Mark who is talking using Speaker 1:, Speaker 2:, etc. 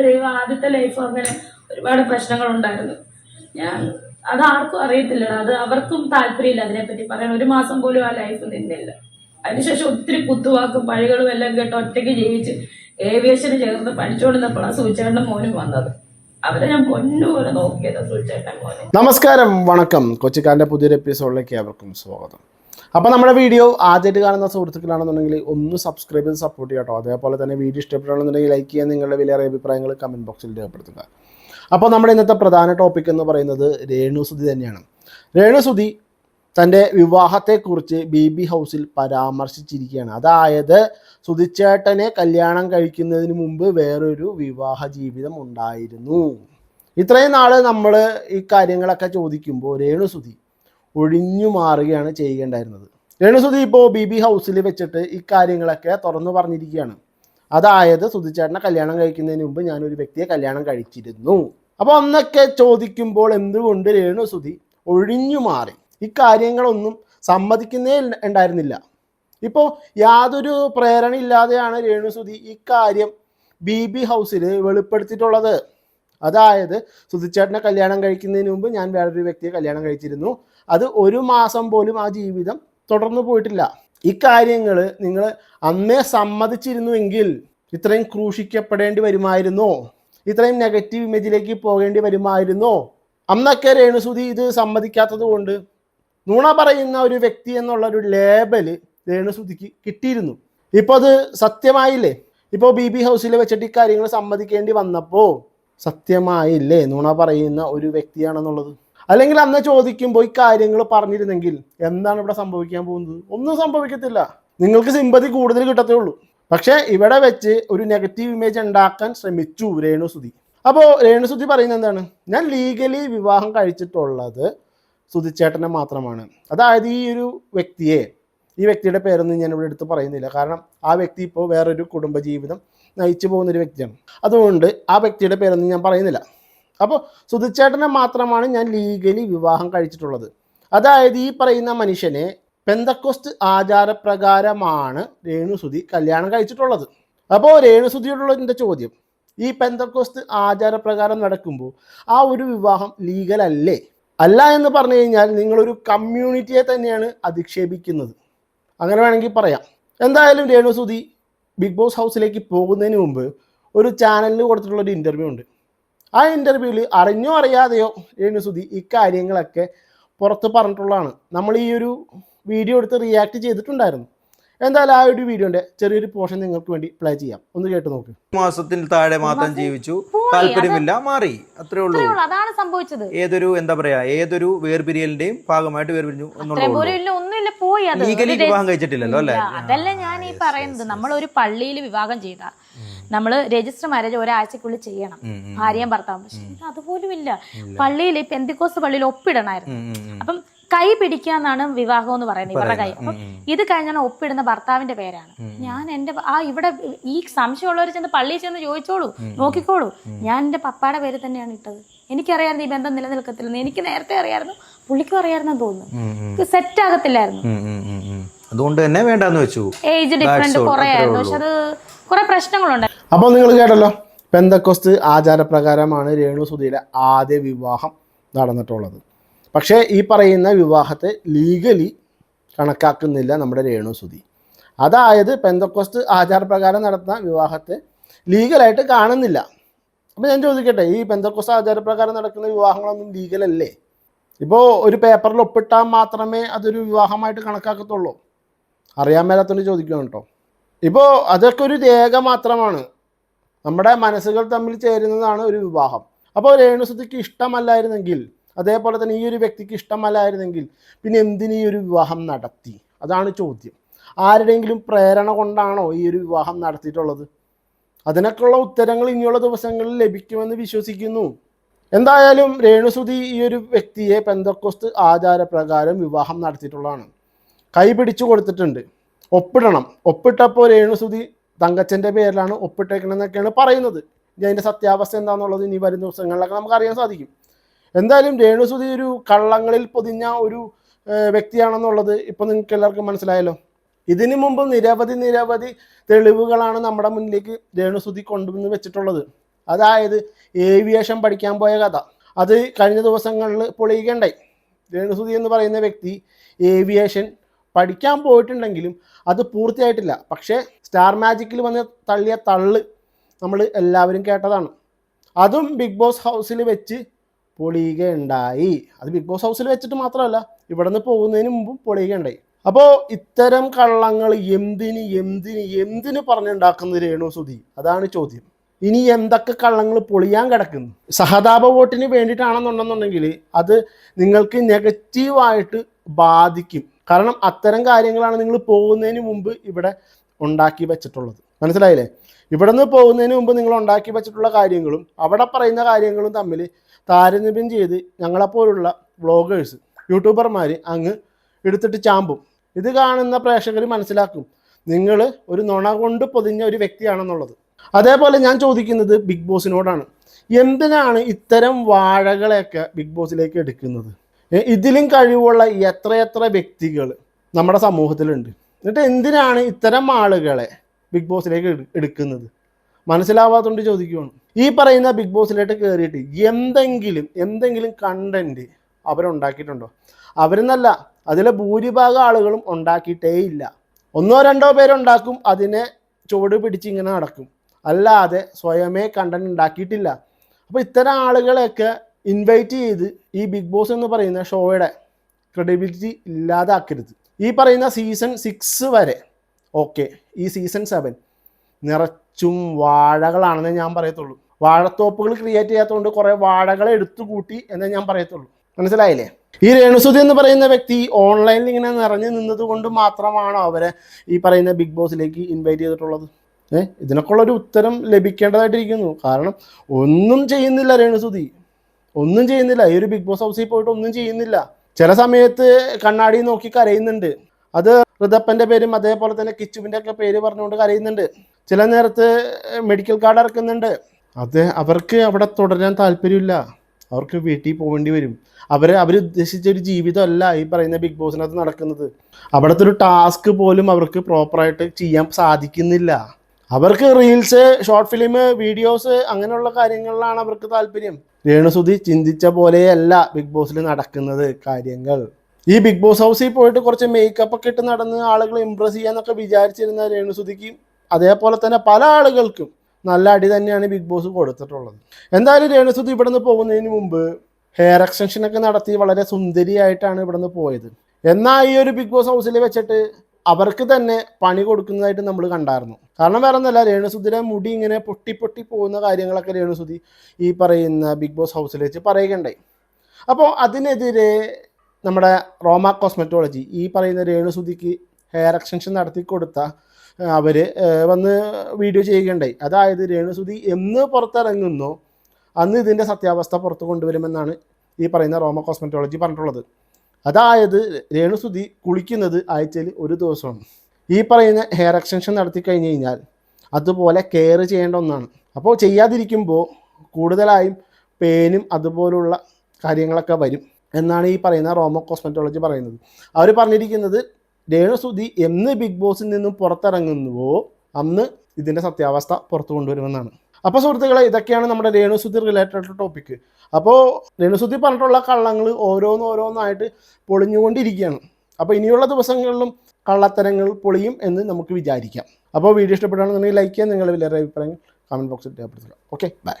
Speaker 1: ദൈവം ആദ്യത്തെ ലൈഫ് അങ്ങനെ ഒരുപാട് പ്രശ്നങ്ങൾ ഉണ്ടായിരുന്നു ഞാൻ അത് ആർക്കും അറിയത്തില്ല. അത് അവർക്കും താല്പര്യമില്ല അതിനെപ്പറ്റി പറയാൻ. ഒരു മാസം പോലും ആ ലൈഫ് നിന്നില്ല. അതിനുശേഷം ഒത്തിരി കുത്തുവാക്കും പഴികളും എല്ലാം കേട്ട് ഒറ്റയ്ക്ക് ജീവിച്ച് ഏവിയേഷന് ചേർന്ന് പഠിച്ചുകൊണ്ടിരുന്നപ്പോഴാണ് സൂചേട്ടന്റെ മോനും വന്നത്. അവരെ ഞാൻ പൊന്നുപോലെ നോക്കിയത് സൂചേട്ടൻ മോനെ.
Speaker 2: നമസ്കാരം വണക്കം. കൊച്ചിക്കാരന്റെ പുതിയൊരു എപ്പിസോഡിലേക്ക് അവർക്കും സ്വാഗതം. അപ്പോൾ നമ്മുടെ വീഡിയോ ആദ്യമായിട്ട് കാണുന്ന സുഹൃത്തുക്കളാണെന്നുണ്ടെങ്കിൽ ഒന്ന് സബ്സ്ക്രൈബ് ചെയ്ത് സപ്പോർട്ട് ചെയ്യാം കേട്ടോ. അതേപോലെ തന്നെ വീഡിയോ ഇഷ്ടപ്പെട്ടാണെന്നുണ്ടെങ്കിൽ ലൈക്ക് ചെയ്യാൻ നിങ്ങളുടെ വിലയേറെ അഭിപ്രായങ്ങൾ കമന്റ് ബോക്സിൽ രേഖപ്പെടുത്തുക. അപ്പോൾ നമ്മുടെ ഇന്നത്തെ പ്രധാന ടോപ്പിക് എന്ന് പറയുന്നത് രേണുസുതി തന്നെയാണ്. രേണുസുതി തന്റെ വിവാഹത്തെക്കുറിച്ച് ബി ബി ഹൗസിൽ പരാമർശിച്ചിരിക്കുകയാണ്. അതായത് സുധിച്ചേട്ടനെ കല്യാണം കഴിക്കുന്നതിന് മുമ്പ് വേറൊരു വിവാഹ ജീവിതം ഉണ്ടായിരുന്നു. ഇത്രയും നാൾ നമ്മൾ ഈ കാര്യങ്ങളൊക്കെ ചോദിക്കുമ്പോൾ രേണുസുതി ഒഴിഞ്ഞു മാറുകയാണ് ചെയ്യേണ്ടായിരുന്നത്. രേണുസുതി ഇപ്പോൾ ബി ബി ഹൗസിൽ വെച്ചിട്ട് ഇക്കാര്യങ്ങളൊക്കെ കാര്യങ്ങളൊക്കെ തുറന്നു പറഞ്ഞിരിക്കുകയാണ്. അതായത് സുധിച്ചേട്ടനെ കല്യാണം കഴിക്കുന്നതിന് മുമ്പ് ഞാനൊരു വ്യക്തിയെ കല്യാണം കഴിച്ചിരുന്നു. അപ്പോൾ അന്നൊക്കെ ചോദിക്കുമ്പോൾ എന്തുകൊണ്ട് രേണുസുതി ഒഴിഞ്ഞു മാറി? ഇക്കാര്യങ്ങളൊന്നും സമ്മതിക്കുന്നേ ഉണ്ടായിരുന്നില്ല. ഇപ്പോൾ യാതൊരു പ്രേരണ ഇല്ലാതെയാണ് രേണുസുതി ഇക്കാര്യം ബി ബി ഹൗസിൽ വെളിപ്പെടുത്തിയിട്ടുള്ളത്. അതായത് സുധിച്ചേട്ടനെ കല്യാണം കഴിക്കുന്നതിന് മുമ്പ് ഞാൻ വേറൊരു വ്യക്തിയെ കല്യാണം കഴിച്ചിരുന്നു. അത് ഒരു മാസം പോലും ആ ജീവിതം തുടർന്നു പോയിട്ടില്ല. ഇക്കാര്യങ്ങൾ നിങ്ങൾ അന്നേ സമ്മതിച്ചിരുന്നുവെങ്കിൽ ഇത്രയും ക്രൂശിക്കപ്പെടേണ്ടി വരുമായിരുന്നോ? ഇത്രയും നെഗറ്റീവ് ഇമേജിലേക്ക് പോകേണ്ടി വരുമായിരുന്നോ? അന്നൊക്കെ രേണുസുതി ഇത് സമ്മതിക്കാത്തത് കൊണ്ട് നുണ പറയുന്ന ഒരു വ്യക്തി എന്നുള്ള ഒരു ലേബൽ രേണുസുതിക്ക് കിട്ടിയിരുന്നു. ഇപ്പോൾ അത് സത്യമായില്ലേ? ഇപ്പോൾ ബി ബി ഹൗസിൽ വെച്ചിട്ട് ഈ കാര്യങ്ങൾ സമ്മതിക്കേണ്ടി വന്നപ്പോൾ സത്യമായില്ലേ? നുണ പറയുന്ന ഒരു വ്യക്തിയാണെന്നുള്ളത്. അല്ലെങ്കിൽ അന്ന് ചോദിക്കുമ്പോൾ ഈ കാര്യങ്ങൾ പറഞ്ഞിരുന്നെങ്കിൽ എന്താണ് ഇവിടെ സംഭവിക്കാൻ പോകുന്നത്? ഒന്നും സംഭവിക്കത്തില്ല. നിങ്ങൾക്ക് സിമ്പതി കൂടുതൽ കിട്ടത്തേ ഉള്ളൂ. പക്ഷേ ഇവിടെ വെച്ച് ഒരു നെഗറ്റീവ് ഇമേജ് ഉണ്ടാക്കാൻ ശ്രമിച്ചു രേണുസുതി. അപ്പോൾ രേണുസുതി പറയുന്നത് എന്താണ്? ഞാൻ ലീഗലി വിവാഹം കഴിച്ചിട്ടുള്ളത് സുധിച്ചേട്ടനെ മാത്രമാണ്. അതായത് ഈ ഒരു വ്യക്തിയെ ഈ വ്യക്തിയുടെ പേരൊന്നും ഞാൻ ഇവിടെ എടുത്ത് പറയുന്നില്ല. കാരണം ആ വ്യക്തി ഇപ്പോൾ വേറൊരു കുടുംബജീവിതം നയിച്ചു പോകുന്ന ഒരു വ്യക്തിയാണ്. അതുകൊണ്ട് ആ വ്യക്തിയുടെ പേരൊന്നും ഞാൻ പറയുന്നില്ല. അപ്പോൾ സുധിച്ചേട്ടനെ മാത്രമാണ് ഞാൻ ലീഗലി വിവാഹം കഴിച്ചിട്ടുള്ളത്. അതായത് ഈ പറയുന്ന മനുഷ്യനെ പെന്തക്കോസ്റ്റ് ആചാരപ്രകാരമാണ് രേണുസുതി കല്യാണം കഴിച്ചിട്ടുള്ളത്. അപ്പോൾ രേണുസുതിയോടുള്ള എന്റെ ചോദ്യം ഈ പെന്തക്കോസ്റ്റ് ആചാരപ്രകാരം നടക്കുമ്പോൾ ആ ഒരു വിവാഹം ലീഗലല്ലേ അല്ലേ? എന്ന് പറഞ്ഞു കഴിഞ്ഞാൽ നിങ്ങളൊരു കമ്മ്യൂണിറ്റിയെ തന്നെയാണ് അധിക്ഷേപിക്കുന്നത്. അങ്ങനെ വേണമെങ്കിൽ പറയാം. എന്തായാലും രേണുസുതി ബിഗ് ബോസ് ഹൗസിലേക്ക് പോകുന്നതിന് മുമ്പ് ഒരു ചാനലിന് കൊടുത്തിട്ടുള്ള ഒരു ഇന്റർവ്യൂ ഉണ്ട്. ആ ഇന്റർവ്യൂവിൽ അറിഞ്ഞോ അറിയാതെയോ രേണുസുതി ഇക്കാര്യങ്ങളൊക്കെ പുറത്ത് പറഞ്ഞിട്ടുള്ളതാണ്. നമ്മൾ ഈ ഒരു വീഡിയോ എടുത്ത് റിയാക്ട് ചെയ്തിട്ടുണ്ടായിരുന്നു. എന്തായാലും ആ ഒരു വീഡിയോന്റെ ചെറിയൊരു പോർഷൻ നിങ്ങൾക്ക് വേണ്ടി പ്ലേ ചെയ്യാം. ഒന്ന് കേട്ട് നോക്ക്.
Speaker 3: മാസത്തിൽ താഴെ മാത്രം ജീവിച്ചു. താല്പര്യമില്ല മാറി. അത്രേ ഉള്ളൂ.
Speaker 4: അതാണ് സംഭവിച്ചത്.
Speaker 3: ഏതൊരു എന്താ പറയാ ഏതൊരു വേർപിരിയലിന്റെയും ഭാഗമായിട്ട് വേർപിരിഞ്ഞു
Speaker 4: ഒന്നുമില്ല പോയി
Speaker 3: വിവാഹം കഴിച്ചിട്ടില്ലല്ലോ അല്ലേ?
Speaker 4: അതല്ല ഞാൻ ഈ പറയുന്നത്. നമ്മൾ ഒരു പള്ളിയിൽ വിവാഹം ചെയ്ത. നമ്മൾ രജിസ്റ്റർ മാരേജ് ഒരാഴ്ചക്കുള്ളിൽ ചെയ്യണം. ഭാര്യയും ഭർത്താവും. പക്ഷെ അതുപോലുമില്ല അതുപോലും ഇല്ല. പള്ളിയിൽ പെന്തിക്കോസ് പള്ളിയിൽ ഒപ്പിടണമായിരുന്നു. അപ്പം കൈ പിടിക്കാന്നാണ് വിവാഹം എന്ന് പറയുന്നത് ഇവരുടെ കൈ. അപ്പം ഇത് കഴിഞ്ഞാണ് ഒപ്പിടുന്ന ഭർത്താവിന്റെ പേരാണ്. ഞാൻ എന്റെ ആ ഇവിടെ ഈ സംശയമുള്ളവർ ചെന്ന് പള്ളിയിൽ ചെന്ന് ചോദിച്ചോളൂ. നോക്കിക്കോളൂ. ഞാൻ എന്റെ പപ്പായുടെ പേര് തന്നെയാണ് ഇട്ടത്. എനിക്കറിയായിരുന്നു ഈ ബന്ധം നിലനിൽക്കത്തില്ലെന്ന്. എനിക്ക് നേരത്തെ അറിയായിരുന്നു. പുള്ളിക്കും അറിയാമെന്ന് തോന്നുന്നു. സെറ്റ് ആകത്തില്ലായിരുന്നു.
Speaker 3: അതുകൊണ്ട് തന്നെ വേണ്ടെന്ന് വെച്ചു.
Speaker 4: Age different. കുറെ ആയിരുന്നു പക്ഷെ അത് കുറെ പ്രശ്നങ്ങളുണ്ട്.
Speaker 2: അപ്പോൾ നിങ്ങൾ കേട്ടല്ലോ. പെന്തക്കോസ്റ്റ് ആചാരപ്രകാരമാണ് രേണുസുതിയുടെ ആദ്യ വിവാഹം നടന്നിട്ടുള്ളത്. പക്ഷേ ഈ പറയുന്ന വിവാഹത്തെ ലീഗലി കണക്കാക്കുന്നില്ല നമ്മുടെ രേണു രേണുസുതി അതായത് പെന്തക്കോസ്റ്റ് ആചാരപ്രകാരം നടത്തുന്ന വിവാഹത്തെ ലീഗലായിട്ട് കാണുന്നില്ല. അപ്പോൾ ഞാൻ ചോദിക്കട്ടെ ഈ പെന്തക്കോസ്റ്റ് ആചാരപ്രകാരം നടക്കുന്ന വിവാഹങ്ങളൊന്നും ലീഗലല്ലേ ഇപ്പോൾ ഒരു പേപ്പറിൽ ഒപ്പിട്ടാൽ മാത്രമേ അതൊരു വിവാഹമായിട്ട് കണക്കാക്കത്തുള്ളൂ. അറിയാൻ മേലാത്തോണ്ട് ചോദിക്കണം കേട്ടോ ഇപ്പോൾ അതൊക്കെ ഒരു രേഖ മാത്രമാണ്. നമ്മുടെ മനസ്സുകൾ തമ്മിൽ ചേരുന്നതാണ് ഒരു വിവാഹം. അപ്പോൾ രേണുസുതിക്ക് ഇഷ്ടമല്ലായിരുന്നെങ്കിൽ അതേപോലെ തന്നെ ഈ ഒരു വ്യക്തിക്ക് ഇഷ്ടമല്ലായിരുന്നെങ്കിൽ പിന്നെ എന്തിന് ഈ ഒരു വിവാഹം നടത്തി? അതാണ് ചോദ്യം. ആരുടെയെങ്കിലും പ്രേരണ കൊണ്ടാണോ ഈ ഒരു വിവാഹം നടത്തിയിട്ടുള്ളത്? അതിനൊക്കെയുള്ള ഉത്തരങ്ങൾ ഇനിയുള്ള ദിവസങ്ങളിൽ ലഭിക്കുമെന്ന് വിശ്വസിക്കുന്നു. എന്തായാലും രേണുസുതി ഈ ഒരു വ്യക്തിയെ പെന്തക്കോസ്ത് ആചാരപ്രകാരം വിവാഹം നടത്തിയിട്ടുള്ളതാണ്. കൈപിടിച്ചു കൊടുത്തിട്ടുണ്ട്. ഒപ്പിടണം. ഒപ്പിട്ടപ്പോൾ രേണുസുതി തങ്കച്ചന്റെ പേരിലാണ് ഒപ്പിട്ടേക്കണമെന്നൊക്കെയാണ് പറയുന്നത്. ഇനി അതിന്റെ സത്യാവസ്ഥ എന്താണെന്നുള്ളത് ഇനി വരും ദിവസങ്ങളിലൊക്കെ നമുക്ക് അറിയാൻ സാധിക്കും. എന്തായാലും രേണുസുതി ഒരു കള്ളങ്ങളിൽ പൊതിഞ്ഞ ഒരു വ്യക്തിയാണെന്നുള്ളത് ഇപ്പം നിങ്ങൾക്ക് എല്ലാവർക്കും മനസ്സിലായല്ലോ. ഇതിനു മുമ്പ് നിരവധി നിരവധി തെളിവുകളാണ് നമ്മുടെ മുന്നിലേക്ക് രേണുസുതി കൊണ്ടുവന്ന് വെച്ചിട്ടുള്ളത്. അതായത് ഏവിയേഷൻ പഠിക്കാൻ പോയ കഥ. അത് കഴിഞ്ഞ ദിവസങ്ങളിൽ പൊളിയുകയുണ്ടായി. രേണുസുതി എന്ന് പറയുന്ന വ്യക്തി ഏവിയേഷൻ പഠിക്കാൻ പോയിട്ടുണ്ടെങ്കിലും അത് പൂർത്തിയായിട്ടില്ല. പക്ഷേ സ്റ്റാർ മാജിക്കിൽ വന്ന് തള്ളിയ തള്ള് നമ്മൾ എല്ലാവരും കേട്ടതാണ്. അതും ബിഗ് ബോസ് ഹൗസിൽ വെച്ച് പൊളിയുകയുണ്ടായി അത് ബിഗ് ബോസ് ഹൗസിൽ വെച്ചിട്ട് മാത്രമല്ല ഇവിടെ നിന്ന് പോകുന്നതിന് മുമ്പ് പൊളിയുകയുണ്ടായി അപ്പോൾ ഇത്തരം കള്ളങ്ങൾ എന്തിന് എന്തിന് എന്തിന് പറഞ്ഞുണ്ടാക്കുന്നത് രേണു സുധി? അതാണ് ചോദ്യം. ഇനി എന്തൊക്കെ കള്ളങ്ങൾ പൊളിയാൻ കിടക്കുന്നു? സഹതാപ വോട്ടിന് വേണ്ടിയിട്ടാണെന്നുണ്ടെന്നുണ്ടെങ്കിൽ അത് നിങ്ങൾക്ക് നെഗറ്റീവായിട്ട് ബാധിക്കും. കാരണം അത്തരം കാര്യങ്ങളാണ് നിങ്ങൾ പോകുന്നതിന് മുമ്പ് ഇവിടെ ഉണ്ടാക്കി വെച്ചിട്ടുള്ളത്. മനസ്സിലായില്ലേ? ഇവിടെ നിന്ന് പോകുന്നതിന് മുമ്പ് നിങ്ങൾ ഉണ്ടാക്കി വെച്ചിട്ടുള്ള കാര്യങ്ങളും അവിടെ പറയുന്ന കാര്യങ്ങളും തമ്മിൽ താരതമ്യം ചെയ്ത് ഞങ്ങളെപ്പോലുള്ള വ്ളോഗേഴ്സ് യൂട്യൂബർമാർ അങ്ങ് എടുത്തിട്ട് ചാമ്പും. ഇത് കാണുന്ന പ്രേക്ഷകർ മനസ്സിലാക്കും നിങ്ങൾ ഒരു നുണ കൊണ്ട് പൊതിഞ്ഞ ഒരു വ്യക്തിയാണെന്നുള്ളത്. അതേപോലെ ഞാൻ ചോദിക്കുന്നത് ബിഗ് ബോസിനോടാണ്. എന്തിനാണ് ഇത്തരം വാഴകളെയൊക്കെ ബിഗ് ബോസിലേക്ക് എടുക്കുന്നത്? ഇതിലും കഴിവുള്ള എത്രയെത്ര വ്യക്തികൾ നമ്മുടെ സമൂഹത്തിലുണ്ട്? എന്നിട്ട് എന്തിനാണ് ഇത്തരം ആളുകളെ ബിഗ് ബോസിലേക്ക് എടുക്കുന്നത്? മനസ്സിലാവാത്തതുകൊണ്ട് ചോദിക്കുവാണ്. ഈ പറയുന്ന ബിഗ് ബോസിലേക്ക് കയറിയിട്ട് എന്തെങ്കിലും എന്തെങ്കിലും കണ്ടന്റ് അവരുണ്ടാക്കിയിട്ടുണ്ടോ? അവരെന്നല്ല അതിലെ ഭൂരിഭാഗം ആളുകളും ഉണ്ടാക്കിയിട്ടേ ഇല്ല. ഒന്നോ രണ്ടോ പേരുണ്ടാക്കും അതിനെ ചുവട് പിടിച്ച് ഇങ്ങനെ നടക്കും. അല്ലാതെ സ്വയമേ കണ്ടന്റ് ഉണ്ടാക്കിയിട്ടില്ല. അപ്പോൾ ഇത്തരം ആളുകളെയൊക്കെ ഇൻവൈറ്റ് ചെയ്ത് ഈ ബിഗ് ബോസ് എന്ന് പറയുന്ന ഷോയുടെ ക്രെഡിബിലിറ്റി ഇല്ലാതാക്കരുത്. ഈ പറയുന്ന സീസൺ സിക്സ് വരെ. ഓക്കെ ഈ സീസൺ സെവൻ നിറച്ചും വാഴകളാണെന്നേ ഞാൻ പറയത്തുള്ളൂ. വാഴത്തോപ്പുകൾ ക്രിയേറ്റ് ചെയ്യാത്തതുകൊണ്ട് കുറേ വാഴകളെ എടുത്തു കൂട്ടി എന്നേ ഞാൻ പറയത്തുള്ളൂ. മനസ്സിലായില്ലേ? ഈ രേണുസുതി എന്ന് പറയുന്ന വ്യക്തി ഓൺലൈനിൽ ഇങ്ങനെ നിറഞ്ഞു നിന്നതുകൊണ്ട് മാത്രമാണോ അവരെ ഈ പറയുന്ന ബിഗ് ബോസിലേക്ക് ഇൻവൈറ്റ് ചെയ്തിട്ടുള്ളത്? ഏഹ് ഇതിനൊക്കെ ഒരു ഉത്തരം ലഭിക്കേണ്ടതായിട്ടിരിക്കുന്നു. കാരണം ഒന്നും ചെയ്യുന്നില്ല രേണുസുതി ഒന്നും ചെയ്യുന്നില്ല. ഈ ഒരു ബിഗ് ബോസ് ഹൗസിൽ പോയിട്ട് ഒന്നും ചെയ്യുന്നില്ല. ചില സമയത്ത് കണ്ണാടി നോക്കി കരയുന്നുണ്ട്. അത് ഋതപ്പന്റെ പേരും അതേപോലെ തന്നെ കിച്ചുവിന്റെ ഒക്കെ പേര് പറഞ്ഞുകൊണ്ട് കരയുന്നുണ്ട്. ചില നേരത്ത് മെഡിക്കൽ കാർഡ് ഇറക്കുന്നുണ്ട് അത് അവർക്ക് അവിടെ തുടരാൻ താല്പര്യമില്ല. അവർക്ക് വീട്ടിൽ പോകേണ്ടി വരും. അവർ ഉദ്ദേശിച്ച ഒരു ജീവിതമല്ല ഈ പറയുന്ന ബിഗ് ബോസിനകത്ത് നടക്കുന്നത്. അവിടുത്തെ ഒരു ടാസ്ക് പോലും അവർക്ക് പ്രോപ്പറായിട്ട് ചെയ്യാൻ സാധിക്കുന്നില്ല. അവർക്ക് റീൽസ് ഷോർട്ട് ഫിലിം വീഡിയോസ് അങ്ങനെയുള്ള കാര്യങ്ങളിലാണ് അവർക്ക് താല്പര്യം. രേണുസുതി ചിന്തിച്ച പോലെയല്ല ബിഗ് ബോസിൽ നടക്കുന്നത് കാര്യങ്ങൾ. ഈ ബിഗ് ബോസ് ഹൗസിൽ പോയിട്ട് കുറച്ച് മേക്കപ്പ് ഒക്കെ ഇട്ട് നടന്ന് ആളുകൾ ഇമ്പ്രസ് ചെയ്യാന്നൊക്കെ വിചാരിച്ചിരുന്ന രേണുസുതിക്ക് അതേപോലെ തന്നെ പല ആളുകൾക്കും നല്ല അടി തന്നെയാണ് ബിഗ് ബോസ് കൊടുത്തിട്ടുള്ളത്. എന്തായാലും രേണുസുതി ഇവിടെ നിന്ന് പോകുന്നതിന് മുമ്പ് ഹെയർ എക്സ്റ്റൻഷൻ ഒക്കെ നടത്തി വളരെ സുന്ദരിയായിട്ടാണ് ഇവിടെ നിന്ന് പോയത്. എന്നാൽ ഈ ഒരു ബിഗ് ബോസ് ഹൗസിൽ വെച്ചിട്ട് അവർക്ക് തന്നെ പണി കൊടുക്കുന്നതായിട്ട് നമ്മൾ കണ്ടായിരുന്നു. കാരണം വേറെ ഒന്നല്ല രേണുസുധിയുടെ മുടി ഇങ്ങനെ പൊട്ടി പൊട്ടി പോകുന്ന കാര്യങ്ങളൊക്കെ രേണുസുധി ഈ പറയുന്ന ബിഗ് ബോസ് ഹൗസിൽ വെച്ച് പറയുകയുണ്ടായി. അപ്പോൾ അതിനെതിരെ നമ്മുടെ റോമ കോസ്മെറ്റോളജി ഈ പറയുന്ന രേണുസുധിക്ക് ഹെയർ എക്സ്റ്റൻഷൻ നടത്തി കൊടുത്ത അവർ വന്ന് വീഡിയോ ചെയ്യുകയുണ്ടായി. അതായത് രേണുസുധി എന്ന് പുറത്തിറങ്ങുന്നോ അന്ന് ഇതിന്റെ സത്യാവസ്ഥ പുറത്തു കൊണ്ടുവരുമെന്നാണ് ഈ പറയുന്ന റോമ കോസ്മെറ്റോളജി പറഞ്ഞിട്ടുള്ളത്. അതായത് രേണുസുതി കുളിക്കുന്നത് ആഴ്ചയിൽ ഒരു ദിവസമാണ്. ഈ പറയുന്ന ഹെയർ എക്സ്റ്റൻഷൻ നടത്തി കഴിഞ്ഞ് കഴിഞ്ഞാൽ അതുപോലെ കെയർ ചെയ്യേണ്ട ഒന്നാണ്. അപ്പോൾ ചെയ്യാതിരിക്കുമ്പോൾ കൂടുതലായും പേനും അതുപോലുള്ള കാര്യങ്ങളൊക്കെ വരും എന്നാണ് ഈ പറയുന്ന റോമോ കോസ്മെറ്റോളജി പറയുന്നത്. അവർ പറഞ്ഞിരിക്കുന്നത് രേണുസുതി എന്ന് ബിഗ് ബോസിൽ നിന്നും പുറത്തിറങ്ങുന്നുവോ അന്ന് ഇതിന്റെ സത്യാവസ്ഥ പുറത്തു കൊണ്ടുവരുമെന്നാണ്. അപ്പോൾ സുഹൃത്തുക്കളെ ഇതൊക്കെയാണ് നമ്മുടെ രേണുസുതി റിലേറ്റഡ് ടോപ്പിക് അപ്പോൾ രേണുസുതി പറഞ്ഞിട്ടുള്ള കള്ളങ്ങൾ ഓരോന്നോരോന്നായിട്ട് പൊളിഞ്ഞുകൊണ്ടിരിക്കുകയാണ്. അപ്പോൾ ഇനിയുള്ള ദിവസങ്ങളിലും കള്ളത്തരങ്ങൾ പൊളിയും എന്ന് നമുക്ക് വിചാരിക്കാം. അപ്പോൾ വീഡിയോ ഇഷ്ടപ്പെടുകയാണെന്നുണ്ടെങ്കിൽ ലൈക്ക് ചെയ്യാൻ നിങ്ങളുടെ വലിയ അഭിപ്രായങ്ങൾ കമന്റ് ബോക്സിൽ രേഖപ്പെടുത്തുക. Okay bye